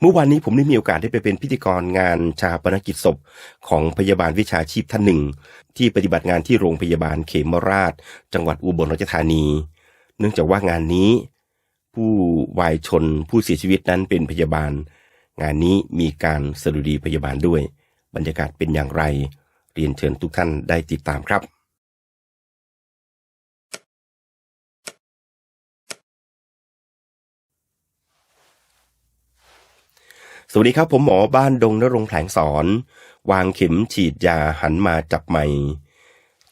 เมื่อวานนี้ผมได้มีโอกาสได้ไปเป็นพิธีกรงานชาปนกิจศพของพยาบาลวิชาชีพท่านหนึ่ง ที่ปฏิบัติงานที่โรงพยาบาลเขมราช จังหวัดอุบลราชธานี เนื่องจากว่างานนี้ ผู้วายชนผู้เสียชีวิตนั้นเป็นพยาบาล งานนี้มีการสรุดีพยาบาลด้วย บรรยากาศเป็นอย่างไร เรียนเชิญทุกท่านได้ติดตามครับ วัสดีครับผมหมอบ้านดงนรงแผลงสอน วางเข็มฉีดยาหันมาจับใหม่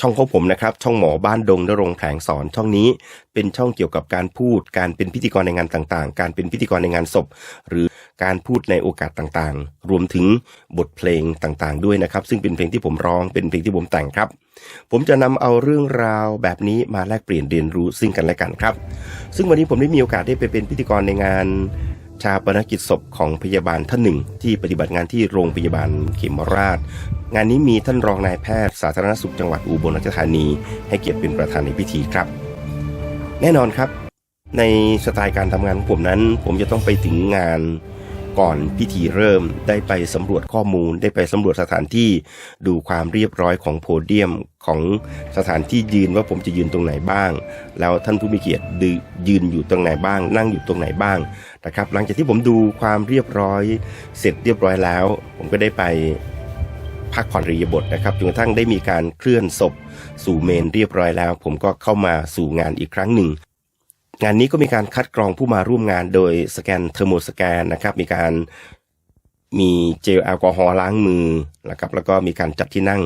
ช่องของผมนะครับ ช่องหมอบ้านดงนรงแผลงสอนช่องนี้เป็นช่องเกี่ยวกับการพูด การเป็นพิธีกรในงานต่างๆ การเป็นพิธีกรในงานศพ หรือการพูดในโอกาสต่างๆ รวมถึงบทเพลงต่างๆ ด้วยนะครับ ซึ่งเป็นเพลงที่ผมร้องเป็นเพลงที่ผมแต่งครับ ผมจะนำเอาเรื่องราวแบบนี้มาแลกเปลี่ยนเรียนรู้ซึ่งกันและกันครับ ซึ่งวันนี้ผมได้มีโอกาสได้ไปเป็นพิธีกรในงาน ชาปนกิจศพของพยาบาลท่านหนึ่ง ที่ปฏิบัติงานที่โรงพยาบาลเขมราช งานนี้มีท่านรองนายแพทย์สาธารณสุขจังหวัดอุบลราชธานี ให้เกียรติเป็นประธานในพิธีครับ แน่นอนครับ ในสไตล์การทำงานของผมนั้น ผมจะต้องไปถึงงาน ก่อนพิธีเริ่มได้ไปสำรวจข้อมูล ได้ไปสำรวจสถานที่ดูความเรียบร้อยของโพเดียมของสถานที่ยืนว่าผมจะยืนตรงไหนบ้าง แล้วท่านผู้มีเกียรติยืนอยู่ตรงไหนบ้าง นั่งอยู่ตรงไหนบ้างนะครับ หลังจากที่ผมดูความเรียบร้อยเสร็จเรียบร้อยแล้ว ผมก็ได้ไปพักผ่อนรียบทนะครับจนกระทั่งได้มีการเคลื่อนศพ สู่เมนเรียบร้อยแล้ว ผมก็เข้ามาสู่งานอีกครั้งหนึ่ง งานนี้ก็มีการคัดกรองผู้มาร่วมงานโดยสแกนเทอร์โมสแกนนะครับมีการมีเจลแอลกอฮอล์ล้างมือนะครับแล้วก็มีการจัดที่นั่ง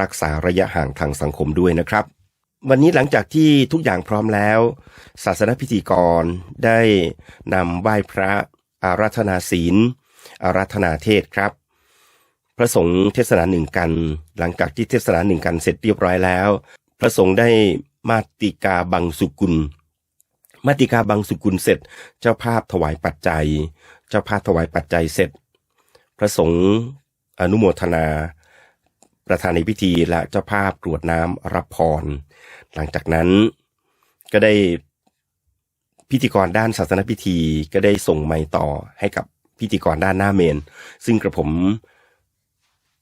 รักษาระยะห่างทางสังคมด้วยนะครับ วันนี้หลังจากที่ทุกอย่างพร้อมแล้ว ศาสนพิธีกรได้นำไหว้พระอาราธนาศีล อาราธนาเทศครับ พระสงฆ์เทศนาหนึ่งกัน หลังจากที่เทศนาหนึ่งกันเสร็จเรียบร้อยแล้ว พระสงฆ์ได้มาติกาบังสุกุล มาติกาบังสุกุลเสร็จ เจ้าภาพถวายปัจจัย เจ้าภาพถวายปัจจัยเสร็จ พระสงฆ์อนุโมทนา ประธานในพิธีและเจ้าภาพกรวดน้ำรับพร หลังจากนั้นก็ได้พิธีกรด้านศาสนพิธีก็ได้ส่งไมค์ต่อให้กับพิธีกรด้านหน้าเมน ซึ่งกระผม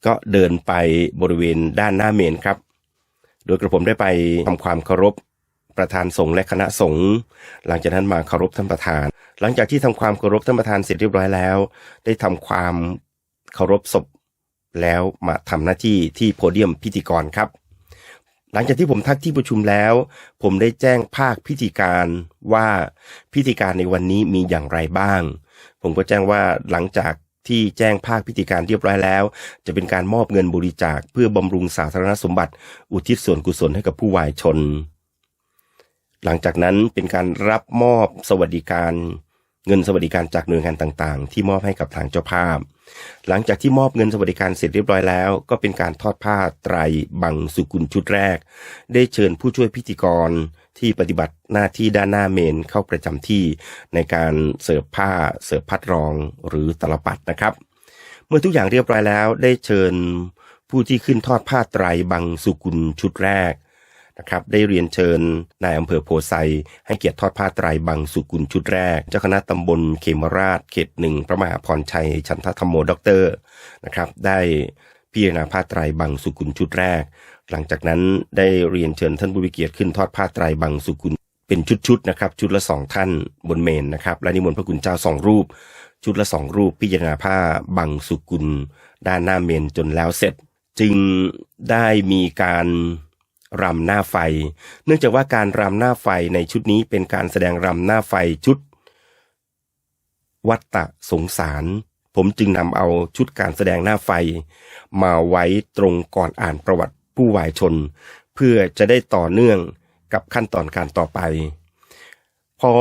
ก็เดินไปบริเวณด้านหน้าเมนครับ โดยกระผมได้ไปทำความเคารพ ประธานสงฆ์และคณะสงฆ์หลังจากนั้นมาเคารพท่านประธาน หลังจากที่ทำความเคารพท่านประธานเสร็จเรียบร้อยแล้ว ได้ทำความเคารพศพแล้วมาทำหน้าที่ที่โพเดียมพิธีกรครับ หลังจากที่ผมทักที่ประชุมแล้ว ผมได้แจ้งภาคพิธีการว่าพิธีการในวันนี้มีอย่างไรบ้าง ผมก็แจ้งว่าหลังจากที่แจ้งภาคพิธีการเรียบร้อยแล้ว จะเป็นการมอบเงินบริจาคเพื่อบำรุงสาธารณสมบัติ อุทิศส่วนกุศลให้กับผู้วายชน หลังจากนั้นเป็นการรับมอบสวัสดิการ เงินสวัสดิการจากหน่วยงานต่างๆ ที่มอบให้กับทางเจ้าภาพ หลังจากที่มอบเงินสวัสดิการเสร็จเรียบร้อยแล้ว ก็เป็นการทอดผ้าไตรบังสุกุลชุดแรก ได้เชิญผู้ช่วยพิธีกรที่ปฏิบัติหน้าที่ด้านหน้าเมนเข้าประจำที่ในการเสิร์ฟผ้าเสิร์ฟพัดรองหรือตลปัดนะครับ เมื่อทุกอย่างเรียบร้อยแล้วได้เชิญผู้ที่ขึ้นทอดผ้าไตรบังสุกุลชุดแรก นะครับได้เรียนเชิญนายอำเภอโพไซให้เกียรติทอดผ้าไตรบังสุกุลชุดแรก เจ้าคณะตำบลเขมราชเขตหนึ่งพระมหาพรชัย ชันทธรรมโมด็อกเตอร์นะครับได้พิจารณาผ้าไตรบังสุกุลชุดแรก หลังจากนั้นได้เรียนเชิญท่านผู้มีเกียรติขึ้นทอดผ้าไตรบังสุกุลเป็นชุดๆนะครับชุดละสองท่านบนเมนนะครับและนิมนต์พระคุณเจ้าสองรูป ชุดละสองรูปพิจารณาผ้าบังสุกุล ด้านหน้าเมนจนแล้วเสร็จ จึงได้มีการ รำหน้าไฟ เนื่องจากว่าการรำหน้าไฟในชุดนี้เป็นการแสดงรำหน้าไฟชุด วัตตะสงสาร ผมจึงนำเอาชุดการแสดงหน้าไฟ มาไว้ตรงก่อนอ่านประวัติผู้วายชน เพื่อจะได้ต่อเนื่องกับขั้นตอนการต่อไป พอ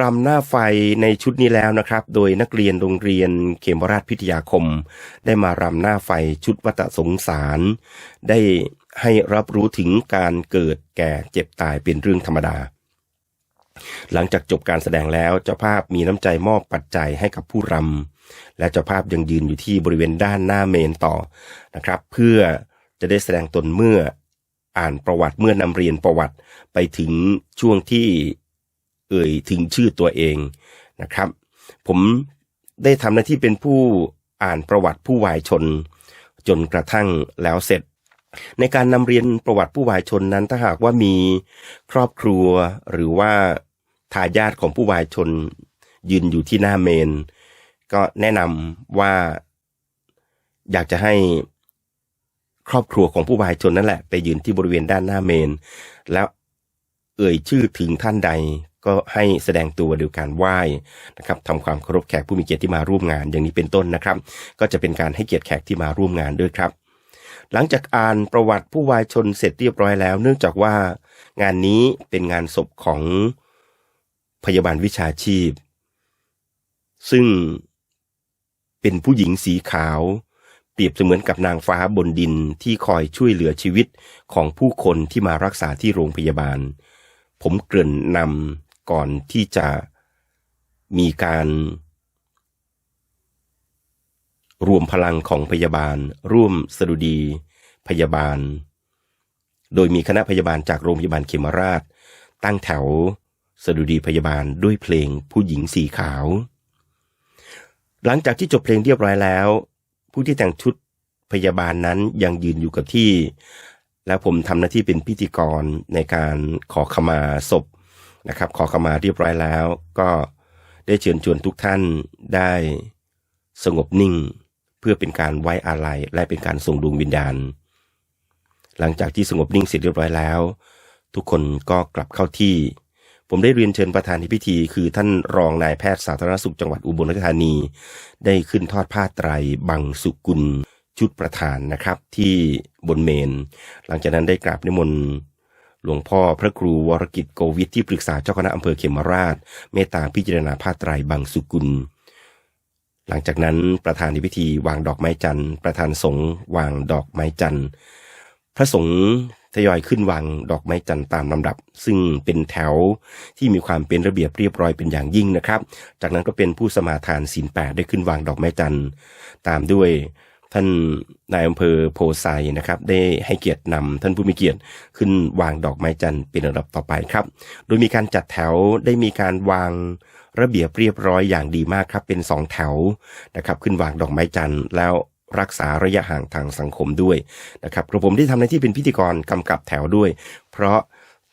รำหน้าไฟในชุดนี้แล้วนะครับ โดยนักเรียนโรงเรียนเขมราชพิทยาคม ได้มารำหน้าไฟชุดวัตสงสาร ได้ ให้รับรู้ถึงการเกิดแก่เจ็บตายเป็นเรื่องธรรมดา หลังจากจบการแสดงแล้วเจ้าภาพมีน้ำใจมอบปัจจัยให้กับผู้รำและเจ้าภาพยังยืนอยู่ที่บริเวณด้านหน้าเมนต่อนะครับ เพื่อจะได้แสดงตนเมื่ออ่านประวัติเมื่อนำเรียนประวัติไปถึงช่วงที่เอ่ยถึงชื่อตัวเองนะครับ ผมได้ทำหน้าที่เป็นผู้อ่านประวัติผู้วายชน จนกระทั่งแล้วเสร็จ ในการนำเรียนประวัติผู้วายชนนั้นถ้าหากว่ามีครอบครัวหรือว่าทายาทของผู้วายชนยืนอยู่ที่หน้าเมน ก็แนะนำว่าอยากจะให้ครอบครัวของผู้วายชนนั่นแหละ ไปยืนที่บริเวณด้านหน้าเมน แล้วเอ่ยชื่อถึงท่านใดก็ให้แสดงตัวโดยการไหว้นะครับทำความเคารพแขกผู้มีเกียรติที่มาร่วมงานอย่างนี้เป็นต้นนะครับ ก็จะเป็นการให้เกียรติแขกที่มาร่วมงานด้วยครับ หลังจากอ่านประวัติผู้วายชนเสร็จเรียบร้อยแล้ว เนื่องจากว่างานนี้เป็นงานศพของพยาบาลวิชาชีพ ซึ่งเป็นผู้หญิงสีขาว เปรียบเสมือนกับนางฟ้าบนดินที่คอยช่วยเหลือชีวิตของผู้คนที่มารักษาที่โรงพยาบาล ผมเกริ่นนำก่อนที่จะมีการ รวมพลังของพยาบาล ร่วมสดุดี พยาบาล โดยมีคณะพยาบาลจากโรงพยาบาลเขมราช ตั้งแถวสดุดีพยาบาลด้วยเพลงผู้หญิงสีขาว หลังจากที่จบเพลงเรียบร้อยแล้ว ผู้ที่แต่งชุดพยาบาลนั้นยังยืนอยู่กับที่ แล้วผมทำหน้าที่เป็นพิธีกรในการขอขมาศพนะครับ ขอขมาเรียบร้อยแล้ว ก็ได้เชิญชวนทุกท่านได้สงบนิ่ง เพื่อเป็นการไว้อาลัยและเป็นการส่งดวงวิญญาณ หลังจากที่สงบนิ่งเสร็จเรียบร้อยแล้ว ทุกคนก็กลับเข้าที่ ผมได้เรียนเชิญประธานในพิธี คือท่านรองนายแพทย์สาธารณสุขจังหวัดอุบลราชธานี ได้ขึ้นทอดผ้าไตรบังสุกุล ชุดประธานนะครับที่บนเมน หลังจากนั้นได้กราบนิมนต์หลวงพ่อพระครูวรกิจโกวิทที่ปรึกษาเจ้าคณะอำเภอเขมราช เมตตาพิจารณาผ้าไตรบังสุกุล หลังจากนั้นประธานในพิธีวางดอกไม้จันทร์ ประธานสงฆ์วางดอกไม้จันทร์ พระสงฆ์ทยอยขึ้นวางดอกไม้จันทร์ตามลำดับ ซึ่งเป็นแถวที่มีความเป็นระเบียบเรียบร้อยเป็นอย่างยิ่งนะครับ จากนั้นก็เป็นผู้สมาทานศีลแปดได้ขึ้นวางดอกไม้จันทร์ ตามด้วย ท่านนายอำเภอโพไซนะครับ ได้ให้เกียรตินำท่านผู้มีเกียรติขึ้นวางดอกไม้จันทร์เป็นระดับต่อไปครับ โดยมีการจัดแถวได้มีการวางระเบียบเรียบร้อยอย่างดีมากครับ เป็นสองแถวนะครับ ขึ้นวางดอกไม้จันทร์แล้วรักษาระยะห่างทางสังคมด้วยนะครับกระผมได้ทำหน้าที่เป็นพิธีกรกำกับแถวด้วย เพราะ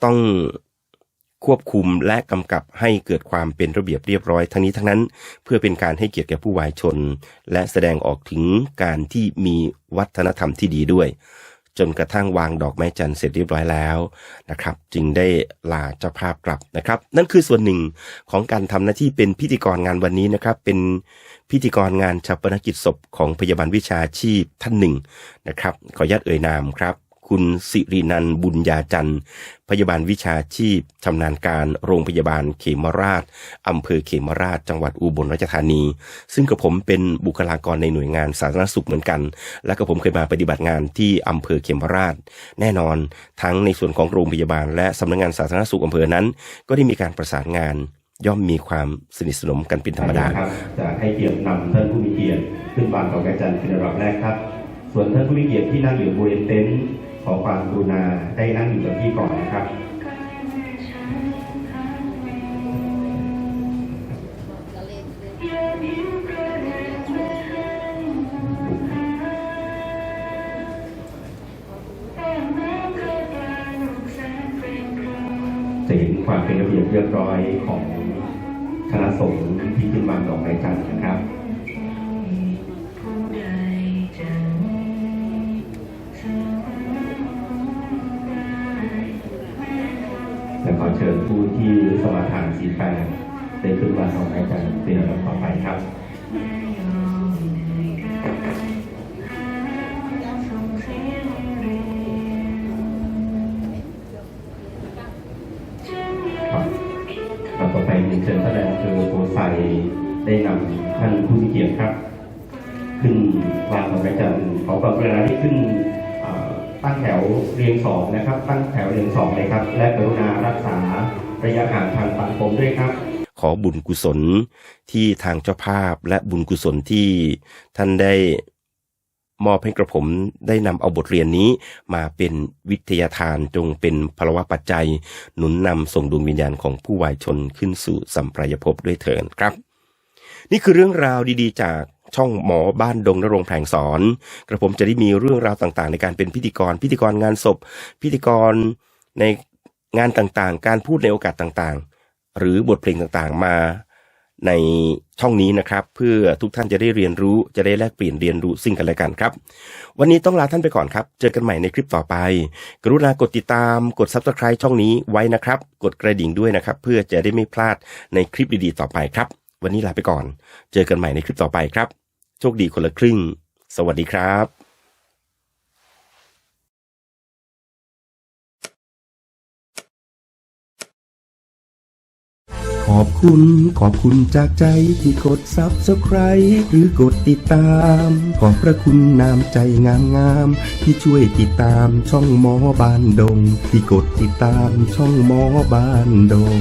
ต้อง ควบคุมและกำกับให้เกิดความเป็นระเบียบเรียบร้อยทั้งนี้ทั้งนั้น เพื่อเป็นการให้เกียรติแก่ผู้วายชน และแสดงออกถึงการที่มีวัฒนธรรมที่ดีด้วย จนกระทั่งวางดอกไม้จันทร์เสร็จเรียบร้อยแล้วนะครับ จึงได้ลาเจ้าภาพกลับนะครับ นั่นคือส่วนหนึ่งของการทำหน้าที่เป็นพิธีกรงานวันนี้นะครับ เป็นพิธีกรงานชาปนกิจศพของพยาบาลวิชาชีพท่านหนึ่งนะครับ ขออนุญาตเอ่ยนามครับ คุณสิรินันบุญญาจันทร์ พยาบาลวิชาชีพชำนาญการโรงพยาบาลเขมราชอำเภอเขมราช จังหวัดอุบลราชธานี ซึ่งกับผมเป็นบุคลากรในหน่วยงานสาธารณสุขเหมือนกัน และก็ผมเคยมาปฏิบัติงานที่อำเภอเขมราช แน่นอน ทั้งในส่วนของโรงพยาบาล และสำนักงานสาธารณสุขอำเภอนั้น ก็ได้มีการประสานงานย่อมมีความสนิทสนมกันเป็นธรรมดาครับจะให้เกียรตินำท่านผู้มีเกียรติขึ้นวางดอกไม้จันทร์เป็นลำดับแรกครับ ส่วนท่านผู้มีเกียรติที่นั่งอยู่บริเวณเต็นท์ ขอความกรุณาได้นั่งอยู่กับที่ก่อนนะครับจะเห็นความเป็นระเบียบเรียบร้อยของคณะสงฆ์ที่ขึ้นวางดอกไม้จันทร์นะครับ ชิญผู้ที่สมาทานสีแปดได้ขึ้นวางดอกไม้จันทร์เป็นลำดับต่อไปครับครับครับต่อไปเรีเชิญท่านนายอำเภอโพไซได้นำท่านผู้มีเกียรติครับ ขึ้นวางดอกไม้จันทร์ขอความกรุณาที่ขึ้น ตั้งแถวเรียงสองนะครับ ตั้งแถวเรียงสองเลยครับ และกรุณารักษาระยะห่างทางสังคมด้วยครับ ขอบุญกุศลที่ทางเจ้าภาพและบุญกุศลที่ท่านได้มอบให้กระผมได้นำเอาบทเรียนนี้มาเป็นวิทยาทานจงเป็นพลวะปัจจัย หนุนนำส่งดวงวิญญาณของผู้วายชนขึ้นสู่สัมปรายภพด้วยเถิดครับ นี่คือเรื่องราวดีๆ จากช่องหมอบ้านดงนรงแผงสอน กระผมจะได้มีเรื่องราวต่างๆ ในการเป็นพิธีกร พิธีกรงานศพ พิธีกรในงานต่างๆ การพูดในโอกาสต่างๆ หรือบทเพลงต่างๆมาในช่องนี้นะครับ เพื่อทุกท่านจะได้เรียนรู้จะได้แลกเปลี่ยนเรียนรู้ซึ่งกันและกันครับ วันนี้ต้องลาท่านไปก่อนครับ เจอกันใหม่ในคลิปต่อไป กรุณากดติดตามกด subscribe ช่องนี้ไว้นะครับ กดกระดิ่งด้วยนะครับ เพื่อจะได้ไม่พลาดในคลิปดีๆต่อไปครับ วันนี้ลาไปก่อน เจอกันใหม่ในคลิปต่อไปครับ โชคดีคนละครึ่ง สวัสดีครับขอบคุณขอบคุณจากใจที่กด subscribe หรือกดติดตาม ขอบพระคุณน้ำใจงามงามๆที่ช่วยติดตามช่องหมอบานดง ที่กดติดตามช่องหมอบานดง